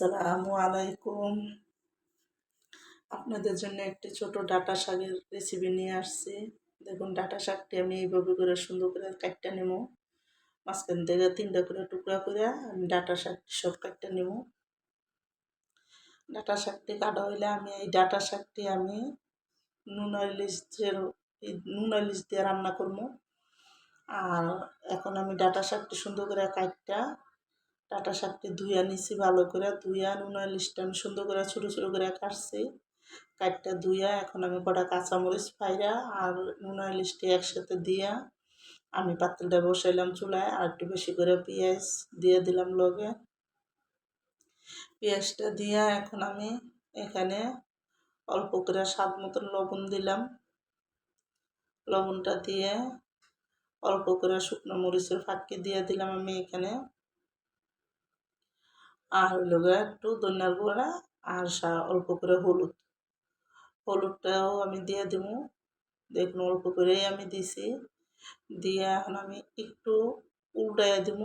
আসসালামু আলাইকুম। আপনাদের জন্য একটি ছোট ডাটা শাকের রেসিপি নিয়ে আসছি। দেখুন, ডাটা শাকটি আমি এইভাবে করে সুন্দর করে কাটটা নেব। মাঝখান থেকে তিনটা করে টুকরা করে আমি ডাটা শাকটি সব কাটটা নেব। ডাটা শাকটি কাটা হইলে আমি এই ডাটা শাকটি আমি নুন ইলিশের নুন ইলিশ দিয়ে রান্না করব। আর এখন আমি ডাটা শাকটি সুন্দর করে কাটটা ডাটা শাকটি ধুইয়া নিছি ভালো করে ধুইয়া নুন ইলিশটা আমি সুন্দর করে ছোটো ছোটো করে কাটছি। কাটটা ধুইয়া এখন আমি কটা কাঁচামরিচ ফাইরা আর নুন ইলিশটি একসাথে দিয়া আমি পাতিলটা বসাইলাম চুলায় আর একটু বেশি করে পেঁয়াজ দিয়ে দিলাম লগে। পেঁয়াজটা দিয়া এখন আমি এখানে অল্প করে স্বাদ মতন লবণ দিলাম। লবণটা দিয়ে অল্প করে শুকনো মরিচের ফাঁকি দিয়ে দিলাম আমি এখানে। আর হইল একটু ধনিয়ার গুঁড়া আর অল্প করে হলুদ। হলুদটাও আমি দিয়ে দিব দেখুন অল্প করেই আমি দিছি। দিয়ে এখন আমি একটু উল্টাইয়া দিব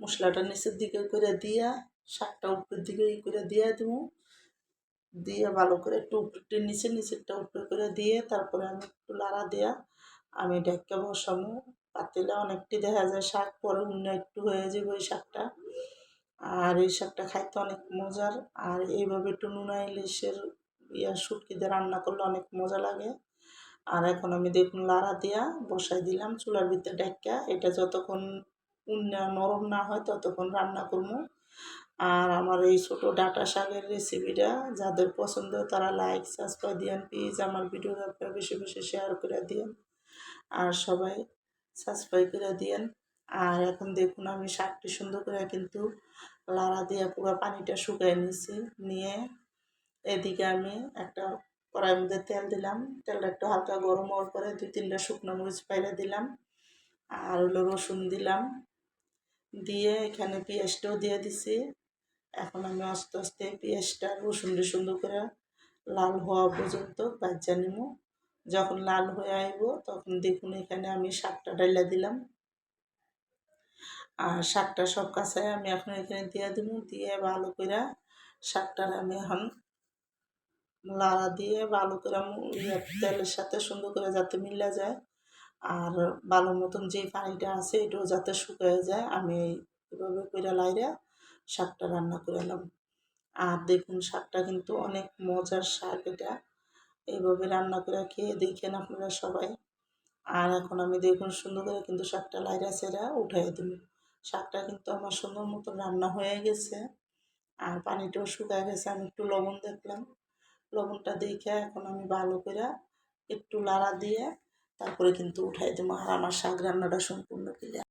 মশলাটা নিচের দিকে করে দিয়া, শাকটা উপরের দিকে ই করে দিয়ে দিব দিয়ে ভালো করে একটু উপরটা নিচে, নিচেরটা উপরে করে দিয়ে তারপরে আমি একটু লাড়া দেয়া আমি ঢেকে বসামো। পাতিলে অনেকটি দেখা যায় শাক পরে অন্য একটু হয়ে যাবে ওই শাকটা। আর এই শাকটা খাইতে অনেক মজার। আর এইভাবে একটু নুনা ইলিশের ইয়া শুটকি দিয়ে রান্না করলে অনেক মজা লাগে। আর এখন আমি দেখুন লাড়া দিয়া বসাই দিলাম চুলার ভিতরে ডাক্কা এটা যতক্ষণ নরম না হয় ততক্ষণ রান্না করব। আর আমার এই ছোট ডাটা শাকের রেসিপিটা যাদের পছন্দ তারা লাইক সাবস্ক্রাইব দিয়েন প্লিজ আমার ভিডিওটা বেশি বেশি শেয়ার করে দিয়েন। আর সবাই সাবস্ক্রাইব করে দিয়েন। আর এখন দেখুন আমি শাকটি সুন্দর করে কিন্তু লাড়া দিয়ে পুরো পানিটা শুকিয়ে নিয়েছি। নিয়ে এদিকে আমি একটা কড়াইয়ের মধ্যে তেল দিলাম। তেলটা একটু হালকা গরম হওয়ার পরে দুই তিনটা শুকনো মরিচ পাইলে দিলাম আর হলো রসুন দিলাম। দিয়ে এখানে পেঁয়াজটাও দিয়ে দিছি। এখন আমি আস্তে আস্তে পেঁয়াজটা রসুনটা সুন্দর করে লাল হওয়া পর্যন্ত বাচ্চা নিব যখন লাল হয়ে আইব তখন দেখুন এখানে আমি শাকটা ডাইলা দিলাম। আর শাকটা সব কাছে আমি এখন এখানে দিয়ে দিব। দিয়ে ভালো করে শাকটার আমি এখন লাড়া দিয়ে ভালো করে তেলের সাথে সুন্দর করে যাতে মিলা যায়। আর ভালো মতন যে পানিটা আছে এটাও যাতে শুকিয়ে যায়, আমি এভাবে করে লাইরে শাকটা রান্না করে এলাম। আর দেখুন শাকটা কিন্তু অনেক মজার শাক এটা। এইভাবে রান্না করে খেয়ে দেখেন আপনারা সবাই। আর এখন আমি দেখুন সুন্দর করে কিন্তু শাকটা লাইরা সেরা উঠাই দিল শাকটা কিন্তু আমার সুন্দর মতো রান্না হয়ে গেছে। আর পানিটাও শুকায় গেছে, আমি একটু লবণ দেখলাম। লবণটা দেখে এখন আমি ভালো করে একটু লাড়া দিয়ে তারপরে কিন্তু উঠাই দেবো আর আমার শাক রান্নাটা সম্পূর্ণ ক্লিয়ার